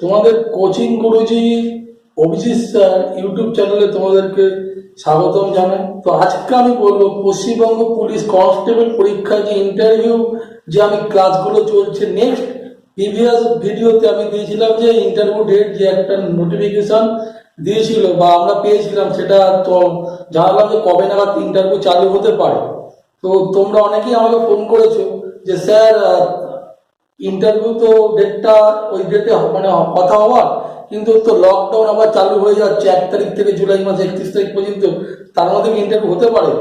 তোমাদের coaching Guruji Abhijit sir YouTube চ্যানেলে তোমাদেরকে স্বাগতম জানাই। তো আজকে আমি বলব, পশ্চিমবঙ্গ পুলিশ কনস্টেবল পরীক্ষা যে ইন্টারভিউ যে আমি ক্লাসগুলো চলছে নেক্সট প্রিভিয়াস ভিডিওতে আমি দিয়েছিলাম যে ইন্টারভিউ ডেট যে একটা নোটিফিকেশন দিয়েছিল বা আমরা পেয়েছিলাম, সেটা তো জানালাম যে কবে নাগাদ ইন্টারভিউ চালু হতে পারে। তো তোমরা অনেকেই আমাকে ফোন করেছ যে, স্যার ইন্টারভিউ তো ডেটটা ওই ডেটে মানে কথা হওয়ার, কিন্তু তো লকডাউন আবার চালু হয়ে যাচ্ছে এক তারিখ থেকে জুলাই মাস একত্রিশ তারিখ পর্যন্ত, তার মধ্যে ইন্টারভিউ হতে পারে।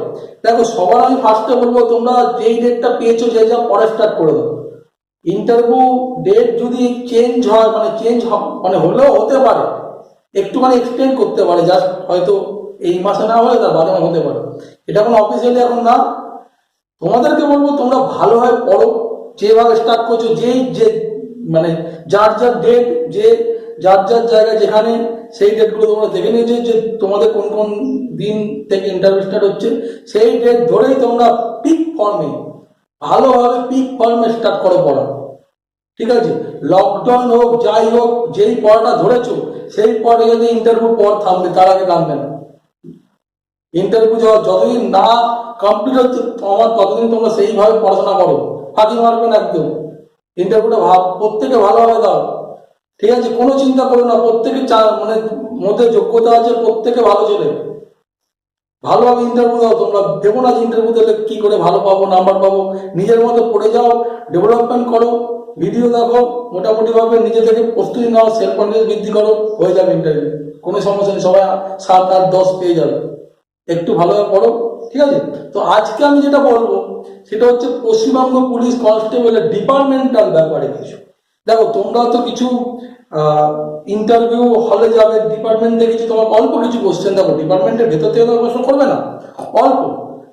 দেখো, সবার আমি ফার্স্টে বলব, তোমরা যেই ডেটটা পেয়েছ, যে যা পরে স্টার্ট করে দাও। ইন্টারভিউ ডেট যদি চেঞ্জ হয় মানে চেঞ্জ মানে হলেও হতে পারে একটু মানে এক্সটেন্ড করতে পারে জাস্ট হয়তো এই মাসে না হলে তার বাদে হতে পারে। এটা কোনো অফিসিয়ালি এখন না। তোমাদেরকে বলব, তোমরা ভালোভাবে পড়ো যেভাবে স্টার্ট করছ, যেই যে মানে যার যার ডেট যে যার যার জায়গায় যেখানে, সেই ডেটগুলো তোমরা দেখে নিয়েছো যে তোমাদের কোন কোন দিন থেকে ইন্টারভিউ স্টার্ট হচ্ছে। সেই ডেট ধরেই তোমরা পিক ফর্মে ভালোভাবে পিক ফর্মে স্টার্ট করো পড়া। ঠিক আছে? লকডাউন হোক, যাই হোক, যেই পড়াটা ধরেছো, সেই পরে যদি ইন্টারভিউ পর থামবে, তার আগে থামবে না। ইন্টারভিউ যতদিন না কমপ্লিট হচ্ছে, তোমার ততদিন তোমরা সেইভাবে পড়াশোনা করো। ফাঁকি মারবে না একদম ইন্টারভিউটা ভাব, প্রত্যেকে ভালোভাবে দাও। ঠিক আছে, কোনো চিন্তা করো না, প্রত্যেকে মানে মধ্যে যোগ্যতা আছে, প্রত্যেকে ভালো চলে ভালোভাবে ইন্টারভিউ দাও, তোমরা দেবো না ইন্টারভিউ দিলে কি করে ভালো পাবো নাম্বার পাবো? নিজের মতো পড়ে যাও ডেভেলপমেন্ট করো ভিডিও দেখো মোটামুটি ভাবে নিজে থেকে প্রস্তুতি নাও সেলফ কনফিডেন্স বৃদ্ধি করো, হয়ে যাবে ইন্টারভিউ কোনো সমস্যা নেই, সবাই সাত আট দশ পেয়ে যাবে। একটু ভালোভাবে পড়ো, ঠিক আছে? তো আজকে আমি যেটা বলব, সেটা হচ্ছে পশ্চিমবঙ্গ পুলিশ কনস্টেবলের ডিপার্টমেন্টাল ব্যাপারে কিছু। দেখো, তোমরা তো কিছু ইন্টারভিউ হলে যাবে ডিপার্টমেন্ট কিছু তোমার অল্প কিছু কোশ্চেন দেখো ডিপার্টমেন্টের ভেতর থেকে তোমার প্রশ্ন করবে না, অল্প।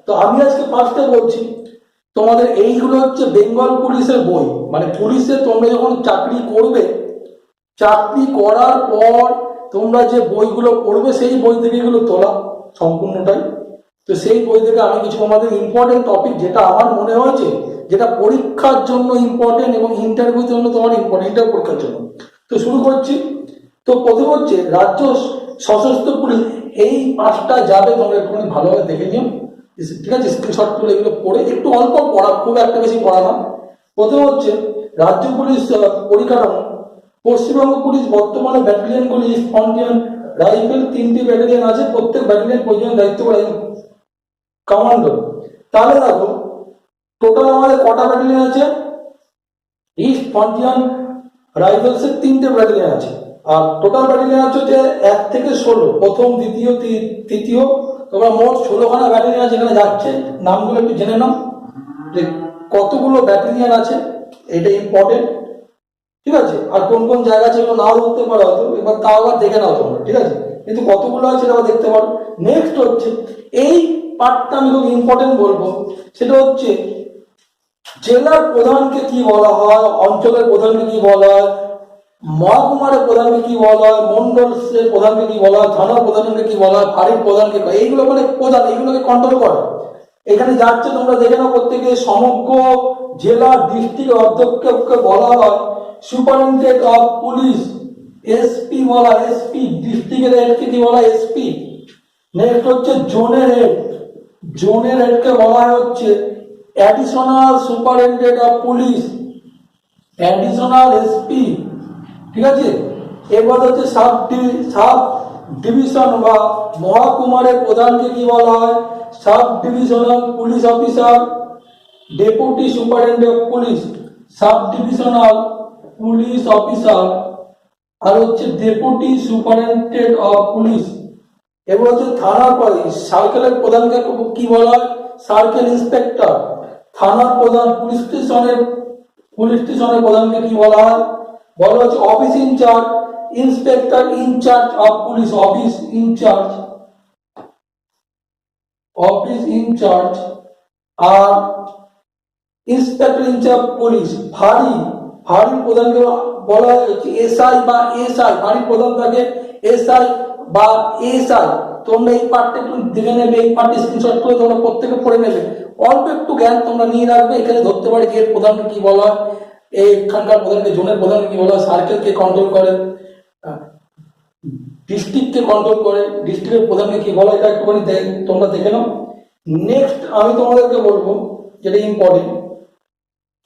তো আমি আজকে ফার্স্টে বলছি, তোমাদের এইগুলো হচ্ছে বেঙ্গল পুলিশের বই। মানে পুলিশে তোমরা যখন চাকরি করবে, চাকরি করার পর তোমরা যে বইগুলো পড়বে, সেই বই থেকে এগুলো তোলা। সম্পূর্ণটাই। তো সেই বই থেকে আমি কিছু আমাদের ইম্পর্টেন্ট টপিক যেটা আমার মনে হয়েছে, যেটা পরীক্ষার জন্য ইম্পর্টেন্ট এবং ইন্টারভিউর জন্য তোমার ইম্পর্টেন্ট ইন্টারভিউ পরীক্ষার জন্য। তো শুরু করছি। তো প্রথম হচ্ছে, রাজ্য সশস্ত্র পুলিশ এই পাঁচটা যাবে তোমরা একটুখানি ভালোভাবে দেখে নিও। ঠিক আছে স্ক্রিনশট তুলে এগুলো পড়ে একটু অল্প পড়া, খুব একটা বেশি পড়া না। প্রথম হচ্ছে, রাজ্য পুলিশ পরিকাঠামো, পশ্চিমবঙ্গ পুলিশ বর্তমানে ব্যাটালিয়নগুলি স্পন্টিয়ান রাইফেল তিনটি ব্যাটালিয়ন আছে, প্রত্যেক ব্যাটালিয়ন প্রয়োজন দায়িত্ব করে কমান্ডো তাহলে দেখো টোটাল আমাদের কটা ব্যাটালিয়ন আছে? ইস্ট ফ্রন্টিয়ান রাইফেলসের তিনটে ব্যাটালিয়ন আছে। আর টোটাল ব্যাটালিয়ন আছে হচ্ছে এক থেকে ষোলো। প্রথম, দ্বিতীয় তৃতীয়, তোমরা মোট ষোলোখানা ব্যাটালিয়ন আছে এখানে যাচ্ছে। নামগুলো একটু জেনে নাও। যে কতগুলো ব্যাটালিয়ন আছে, এটা ইম্পর্টেন্ট ঠিক আছে? আর কোন কোন জায়গা এগুলো নাও ধরতে পারো, হয়তো এবার তাও আবার দেখে নাও তোমরা, ঠিক আছে? কিন্তু কতগুলো আছে আবার দেখতে পারো। নেক্সট হচ্ছে, এই পার্টটা আমি খুব ইম্পর্টেন্ট বলব, সেটা হচ্ছে জেলার প্রধানকে কি বলা হয়, অঞ্চলের প্রধানকে কি বলা হয় মহকুমারের প্রধানকে কি বলা হয় মন্ডলের প্রধানকে কি বলা হয়, থানার প্রধানকে কি বলা হয় ফাঁড়ির প্রধানকে, এইগুলো মানে প্রধান, এইগুলোকে কন্ট্রোল করে। এখানে যাচ্ছে তোমরা দেখে নাও প্রত্যেকে, সমগ্র জেলা ডিস্ট্রিক্ট অধ্যক্ষকে বলা হয়। সুপারিনটেন্ডেন্ট অফ পুলিশ, এসপি বলা, এসপি, ডিস্ট্রিক্টের হেডকে কি বলা এসপি। নেক্সট হচ্ছে জোনের হেড। জোনের হেডকে বলা হচ্ছে additional superintendent of police additional SP ঠিক আছে? এবার হচ্ছে সাব সাব ডিভিশন বা মহাকুমারের প্রধানকে কি বলা হয়? Sub divisional police officer deputy superintendent of police sub divisional police officer আর হচ্ছে ডেপুটি সুপারিনটেন্ডেন্ট অফ পুলিশ এবার হচ্ছে থানার পরে সার্কেলের প্রধানকে কি বলা হয়? Circle inspector. থানার প্রধান পুলিশ স্টেশনের পুলিশ স্টেশনের প্রধানকে কি বলা হয়? বলা হচ্ছে office incharge, inspector incharge of police, office incharge. Office incharge R inspector in charge police ফাঁড়ি ফাঁড়ির প্রধানকে বলা হচ্ছে এসআই বা এসআই ফাঁড়ির প্রধান থাকে এসআই বা এসআই তোমরা এই পার্টটা একটু দেখে নেবে, এই পার্টটি স্ক্রিনশট করে তোমরা প্রত্যেকে পড়ে নেবে। অল্প একটু জ্ঞান তোমরা নিয়ে রাখবে, এখানে ধরতে পারি যে প্রধানকে কি বলা হয় এইখানকার প্রধানকে, জোনের প্রধানকে কি বলা হয় সার্কেলকে কন্ট্রোল করে ডিস্ট্রিক্টকে কন্ট্রোল করে ডিস্ট্রিক্টের প্রধানকে কি বলা হয়, এটা একটুখানি দে- তোমরা দেখে নাও। নেক্সট আমি তোমাদেরকে বলব, যেটা ইম্পর্টেন্ট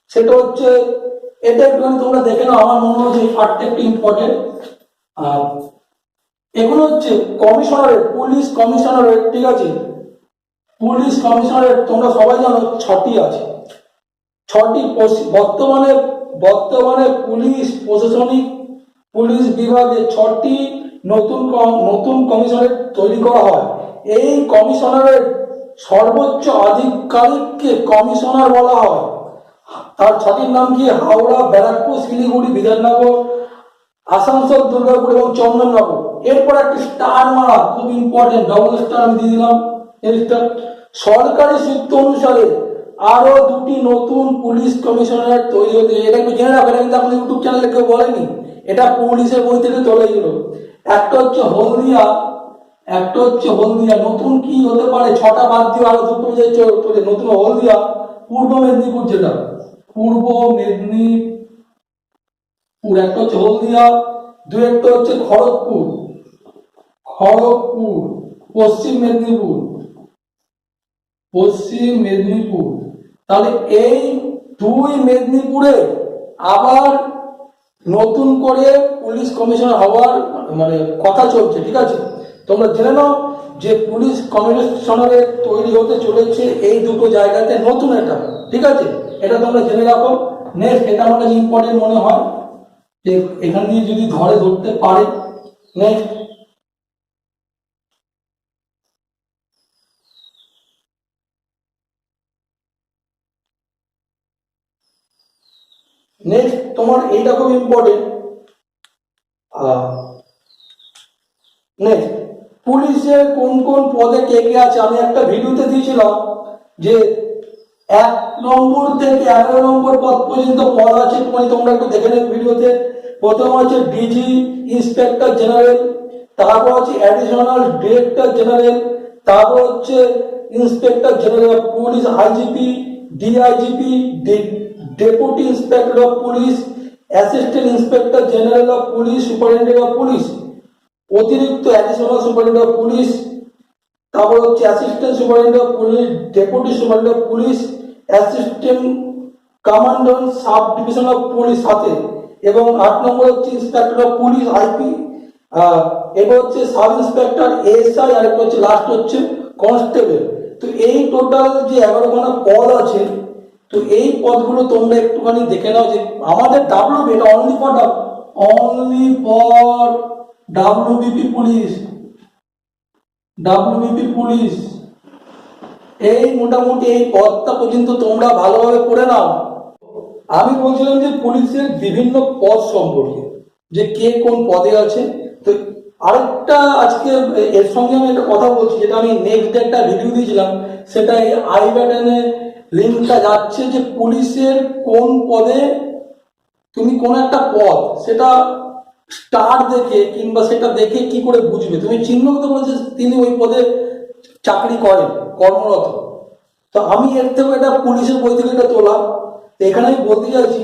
সেটা হচ্ছে এটা একটুখানি তোমরা দেখে নাও, আমার মনে হচ্ছে একটু ইম্পর্টেন্ট আর এগুলো হচ্ছে কমিশনারেট পুলিশ কমিশনারেট ঠিক আছে? পুলিশ কমিশনারেট তোমরা সবাই জানো ছটি আছে। ছটি বর্তমানে বর্তমানে পুলিশ প্রশাসনিক পুলিশ বিভাগে ছটি নতুন নতুন কমিশনারেট তৈরি করা হয়। এই কমিশনারের সর্বোচ্চ আধিকারিককে কমিশনার বলা হয়। তার ছটির নাম কি? হাওড়া, ব্যারাকপুর, শিলিগুড়ি, বিধাননগর, আসানসোল, দুর্গাপুর এবং চন্দননগর। এরপর একটি স্টার মারা খুব ইম্পর্টেন্ট ডবল স্টার আমি দিয়ে দিলাম। সরকারি সূত্র অনুসারে আরও দুটি নতুন পুলিশ কমিশনার তৈরি হতে এটা একটু জেনে রাখো এটা কিন্তু এখন ইউটিউব চ্যানেলে কেউ বলেনি। এটা পুলিশের বই থেকে তোলা গেল একটা হচ্ছে হলদিয়া, একটা হচ্ছে হলদিয়া। নতুন কি হতে পারে? ছটা বাদ দিয়ে আরও দুটো নতুন হলদিয়া, পূর্ব মেদিনীপুর যেটা পূর্ব মেদিনীপুর একটা হচ্ছে হলদিয়া দু একটা হচ্ছে খড়গপুর। খড়গপুর, পশ্চিম মেদিনীপুর। পশ্চিম মেদিনীপুর। তাহলে এই দুই মেদিনীপুরে আবার নতুন করে পুলিশ কমিশনার হওয়ার মানে কথা চলছে, ঠিক আছে? তোমরা জেনে নাও যে পুলিশ কমিশনারে তৈরি হতে চলেছে এই দুটো জায়গাতে নতুন এটা ঠিক আছে? এটা তোমরা জেনে রাখো। নেক্সট এটা আমার কাছে ইম্পর্টেন্ট মনে হয় যে এখান দিয়ে যদি ধরে ধরতে পারে নেক্সট নেক্সট তোমার এইটা খুব ইম্পর্টেন্ট নেক্সট পুলিশের কোন কোন পদে কে কে আছে? আমি একটা ভিডিওতে দিয়েছিলাম যে এক নম্বর থেকে এগারো নম্বর পদ পর্যন্ত পদ আছে মানে তোমরা একটু দেখে নেবে ভিডিওতে। প্রথম আছে ডিজি ইন্সপেক্টর জেনারেল তারপর হচ্ছে অ্যাডিশনাল ডিরেক্টর জেনারেল তারপর হচ্ছে inspector general of police IGP DIGP deputy inspector of police assistant inspector general of police superintendent of police অতিরিক্ত অ্যাডিশনাল সুপারিনটেন্ডেন্ট অফ পুলিশ তারপর হচ্ছে assistant superintendent of police deputy superintendent of police assistant commandant sub division of police হাতে এবং আট নম্বর হচ্ছে inspector of police IP. এবার হচ্ছে sub inspector SI আর একটা হচ্ছে লাস্ট হচ্ছে কনস্টেবল। তো এই টোটাল যে এগারোখানা পদ আছে, তো এই পদগুলো তোমরা একটুখানি দেখে নাও যে আমাদের ডাব্লিউ এটা only for only for WBP police WBP police এই মোটামুটি এই পদটা পর্যন্ত তোমরা ভালোভাবে পড়ে নাও। আমি বলছিলাম যে পুলিশের বিভিন্ন পদ সম্পর্কে, যে কে কোন পদে আছে। তো আরেকটা আজকে এর সঙ্গে আমি একটা কথা বলছি, যেটা আমি নেক্সট একটা ভিডিও দিয়েছিলাম, সেটা এই আই ব্যাটনে লিঙ্কটা যাচ্ছে যে পুলিশের কোন পদে তুমি কোন একটা পদ, সেটা স্টার দেখে কিংবা সেটা দেখে কি করে বুঝবে? তুমি চিহ্নিত বলেছে তিনি ওই পদে চাকরি করেন, কর্মরত। তো আমি এর থেকে এটা পুলিশের বই থেকে এটা তোলা। তো এখানে আমি বলতে চাইছি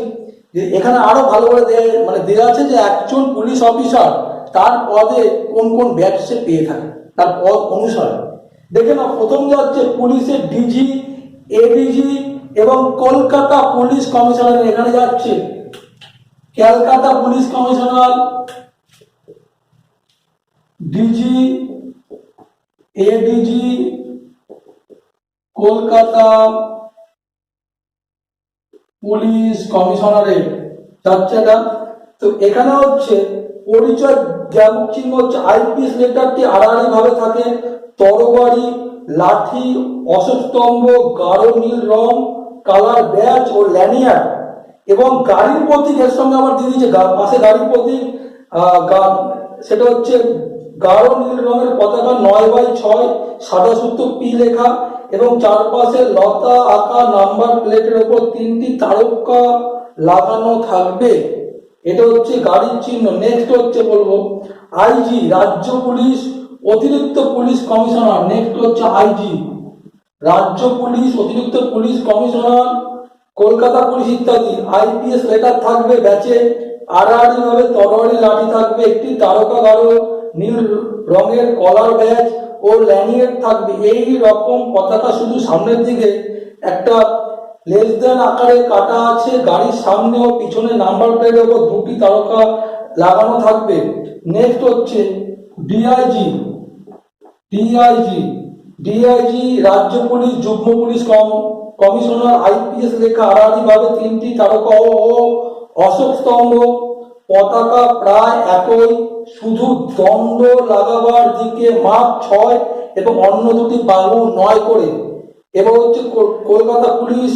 যে এখানে আরও ভালো করে দেয়া মানে দেওয়া আছে যে একজন পুলিশ অফিসার তার পদে কোন কোন ব্যাচ সে পেয়ে থাকে, তার পদ অনুসারে। দেখে না প্রথম যাচ্ছে পুলিশের ডিজি এডিজি এবং কলকাতা পুলিশ কমিশনার এখানে যাচ্ছে। Calcutta police commissioner DG ADG Kolkata police commissionerate, যাচ্ছে না। তো এখানে হচ্ছে পরিচয় জ্ঞাপক চিহ্ন হচ্ছে আইপিএস লেটারটি আড়াআড়ি ভাবে থাকে। তরবারি, লাঠি অশোকস্তম্ভ গাঢ় নীল রং, কালার ব্যাচ ও ল্যানিয়ার। এবং গাড়ির প্রতীক, এর সঙ্গে আমার দিয়ে দিয়েছে গা- পাশে গাড়ির প্রতীক সেটা হচ্ছে গাঢ় নীল রঙের পতাকা নয় বাই ছয়, সাদা সুতো, পি লেখা এবং চারপাশে লতা আঁকা নাম্বার প্লেটের ওপর তিনটি তারকা লাগানো থাকবে। এটা হচ্ছে গাড়ির চিহ্ন। নেক্সট হচ্ছে বলব আইজি রাজ্য পুলিশ, অতিরিক্ত পুলিশ কমিশনার। নেক্সট হচ্ছে আইজি রাজ্য পুলিশ, অতিরিক্ত পুলিশ কমিশনার, কলকাতা পুলিশ ইত্যাদি। আইপিএস লেটার থাকবে ব্যাচে। আড়াআড়ি ভাবে তরোয়ারি লাঠি থাকবে। একটি তারকা গাঢ় নীল রঙের কলার ব্যাচ ও ল্যানিয়েট থাকবে। এই রকম পতাকা শুধু সামনের দিকে, একটা লেস আকারে কাটা আছে, গাড়ির সামনে ও পিছনে নাম্বার প্লেটের ওপর দুটি তারকা লাগানো থাকবে। নেক্সট হচ্ছে ডিআইজি ডিআইজি ডিআইজি রাজ্য পুলিশ, যুগ্ম পুলিশ কম, কমিশনার আইপিএস লেখা আড়াআড়ি ভাবে তিনটি তারকা ও অশোক স্তম্ভ পতাকা প্রায় একই, শুধু দ্বন্দ্ব লাগাবার দিকে মাপ ছয় এবং অন্য দুটি বাহু নয় করে। এবার হচ্ছে কলকাতা পুলিশ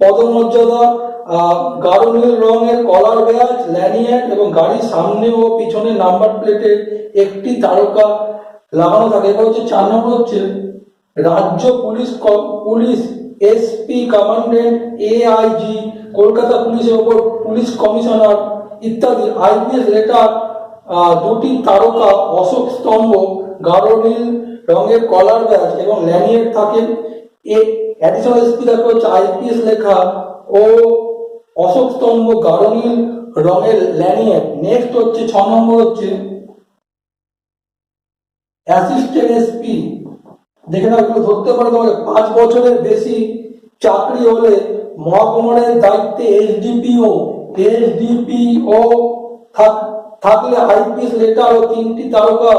পদমর্যাদা গাঢ় নীল রঙের কলার ব্যাচ ল্যানিয়ার্ড এবং গাড়ির সামনে ও পিছনে নাম্বার প্লেটের একটি তারকা লাগানো থাকে। এবার হচ্ছে চার নম্বর হচ্ছে রাজ্য police police SP commandant AIG, Kolkata পুলিশের ওপর পুলিশ কমিশনার ইত্যাদি। আইপিএস লেটার দুটি তারকা, অশোক স্তম্ভ, গাঢ় নীল, রঙের কলার ব্যাচ এবং ল্যানিয়ার্ড থাকে। এ অ্যাডিশনাল দেখা, হচ্ছে আইপিএস লেখা ও অশোক স্তম্ভ, গাঢ় নীল, রঙের ল্যানিয়ার্ড নেক্সট হচ্ছে ছ নম্বর হচ্ছে অ্যাসিস্ট্যান্ট এসপি দেখে না ধরতে পারে তোমাকে পাঁচ বছরের বেশি চাকরি হলে মহাকুমারের দায়িত্বে এসডিপিও এসডিপিও থাকলে আইপিএস লেটার ও তিনটি তারকা,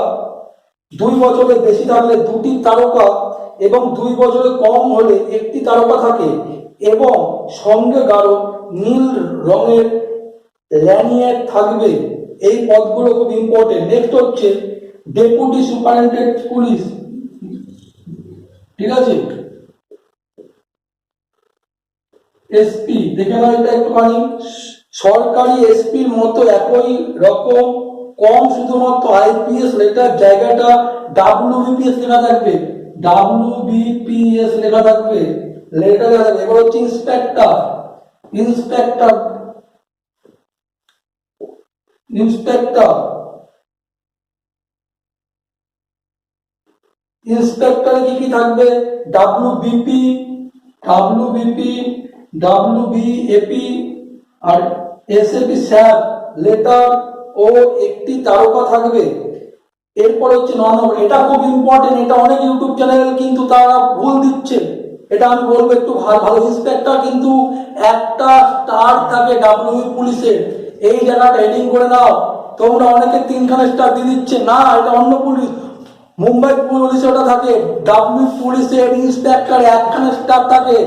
দুই বছরের বেশি থাকলে দুটি তারকা এবং দুই বছরের কম হলে একটি তারকা থাকে এবং সঙ্গে গাঢ় নীল রঙের ল্যানিয়ার থাকবে। এই পদগুলো খুব ইম্পর্টেন্ট নেক্সট হচ্ছে ডেপুটি সুপারিনটেন্ডেন্ট পুলিশ ঠিক আছে? এসপি দেখে নাও এটা একটুখানি। সরকারি এসপির মতো একই রকম কম শুধুমাত্র আইপিএস লেটার জায়গাটা ডাব্লিউবিপিএস লেখা থাকবে। ডাব্লিউবিপিএস লেখা থাকবে। লেটার লেখা থাকবে। এবার হচ্ছে ইন্সপেক্টর। ইন্সপেক্টর। ইন্সপেক্টর। ইন্সপেক্টরে কি কি থাকবে? ডাব্লিউবিপি ডাব্লিউবিপি, ডাব্লিউবিএপি আর এসএপি স্যাপ লেটার ও একটি তারকা থাকবে। এরপর হচ্ছে ন নম্বর এটা খুব ইম্পর্টেন্ট এটা অনেক ইউটিউব চ্যানেল কিন্তু তারা ভুল দিচ্ছে। এটা আমি বলব একটু ভালো ভালো ইন্সপেক্টর কিন্তু একটা স্টার থাকে ডাব্লিউ পুলিশের এই জায়গাটা হেডিং করে নাও তোমরা অনেকে তিনখানা স্টার দিয়ে দিচ্ছে। না, এটা অন্য পুলিশ। মুম্বাই পুলিশে ওটা থাকে। ডাব্লিউ পুলিশের ইন্সপেক্টর একখানা স্টার থাকে।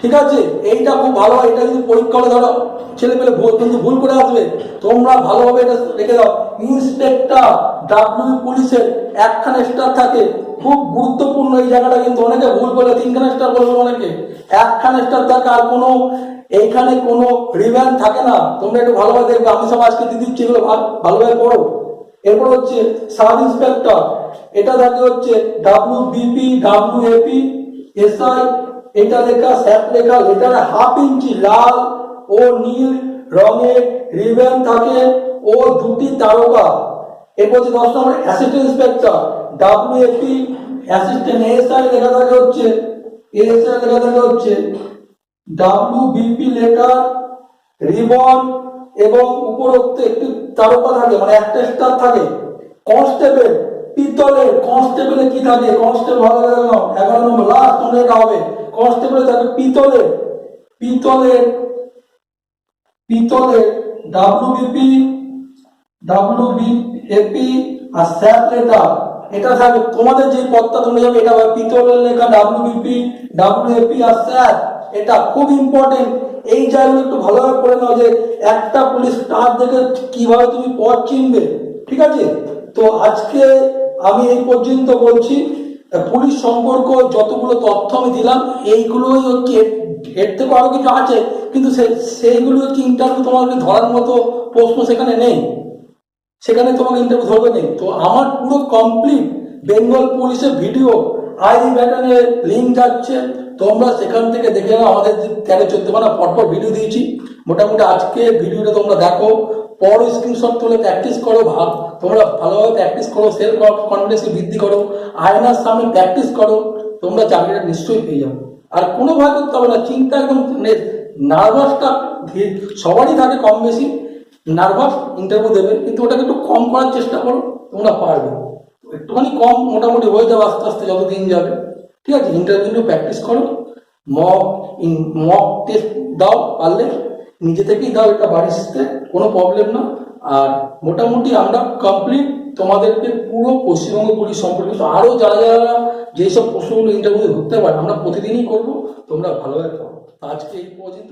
ঠিক আছে? এইটা খুব ভালো এটা যদি পরীক্ষা হলে ধরো, ছেলে পেলে ভুল, কিন্তু ভুল করে আসবে। তোমরা ভালোভাবে এটা রেখে দাও। ইন্সপেক্টর ডাব্লিউ পুলিশের একখানা স্টার থাকে। খুব গুরুত্বপূর্ণ এই জায়গাটা কিন্তু অনেকে ভুল করে তিনখানা স্টার বলবে অনেকে। একখানা স্টার থাকে আর কোনো, এইখানে কোনো রিভ্যান থাকে না। তোমরা একটু ভালোভাবে দেখবে। আমি সব আজকে দিয়ে দিচ্ছি, এগুলো ভালোভাবে পড়ো। এরপর হচ্ছে সাব ইন্সপেক্টর এটা থাকে হচ্ছে W BP W AP SI এটা লেখা, স্যাপ লেখা যেখানে হাফ ইঞ্চি লাল ও নীল রঙের রিবেন থাকে ও দুটি তারকা। এরপর হচ্ছে দশ number assistant inspector W AP assistant, ASI লেখা থাকে হচ্ছে, এএসআই লেখা থাকে হচ্ছে। ডাব্লিউ বিপি লেটার রিবন এবং উপরোক্ত একটি তারকা থাকে মানে একটা স্টার থাকে। কনস্টেবল, পিতলের কনস্টেবলে কি থাকে? কনস্টেবল ভালো এগারো নম্বর লাস্ট এটা হবে। কনস্টেবলে থাকে পিতলের পিতলের পিতলের ডাব্লিউবিপি ডাব্লিউবিএপি আর স্যাপ লেটার। এটা থাকবে তোমাদের যে পদটা তোমরা যাবে এটা পিতলের লেখা ডাব্লিউবিপি ডাব্লিউএপি আর স্যাপ। এটা খুব ইম্পর্টেন্ট এই জায়গাগুলো একটু ভালোভাবে করে নাও যে একটা পুলিশ স্টার দেখে কীভাবে তুমি পথ চিনবে। ঠিক আছে? তো আজকে আমি এই পর্যন্ত বলছি। পুলিশ সম্পর্ক যতগুলো তথ্য আমি দিলাম, এইগুলোই হচ্ছে এর- থেকে আরও কিছু আছে, কিন্তু সে, সেইগুলো হচ্ছে ইন্টারভিউ তোমাকে ধরার মতো প্রশ্ন সেখানে নেই। সেখানে তোমাকে ইন্টারভিউ ধরবে নেই। তো আমার পুরো কমপ্লিট বেঙ্গল পুলিশের ভিডিও আইডি ব্যাটনের লিঙ্ক যাচ্ছে। তোমরা সেখান থেকে দেখে আমাদের তেরো চোদ্দ মানে পরপর ভিডিও দিয়েছি। মোটামুটি আজকে ভিডিওটা তোমরা দেখো। পর স্ক্রিনশট তুলে প্র্যাকটিস করো, ভাব, তোমরা ভালোভাবে প্র্যাকটিস করো সেলফ কনফিডেন্সকে বৃদ্ধি করো, আয়নার সামনে প্র্যাকটিস করো, তোমরা চাকরিটা নিশ্চয়ই পেয়ে যাবে। আর কোনো হবে না, চিন্তা একদম নার্ভাসটা সবারই থাকে কম বেশি নার্ভাস ইন্টারভিউ দেবে, কিন্তু ওটাকে একটু কম করার চেষ্টা করো, তোমরা পারবে। একটুখানি কম মোটামুটি হয়ে যাবে আস্তে আস্তে যত দিন যাবে। ঠিক আছে ইন্টারভিউ প্র্যাকটিস করো মক মক টেস্ট দাও পারলে। নিজে থেকেই দাও, এটা বাড়ি শিখতে কোনো প্রবলেম না। আর মোটামুটি আমরা কমপ্লিট তোমাদেরকে পুরো পশ্চিমবঙ্গ পুলিশ সম্পর্কিত আরও যারা যারা যেসব প্রশ্নগুলো ইন্টারভিউ ধরতে পারে, আমরা প্রতিদিনই করব। তোমরা ভালোভাবে করো আজকে এই পর্যন্ত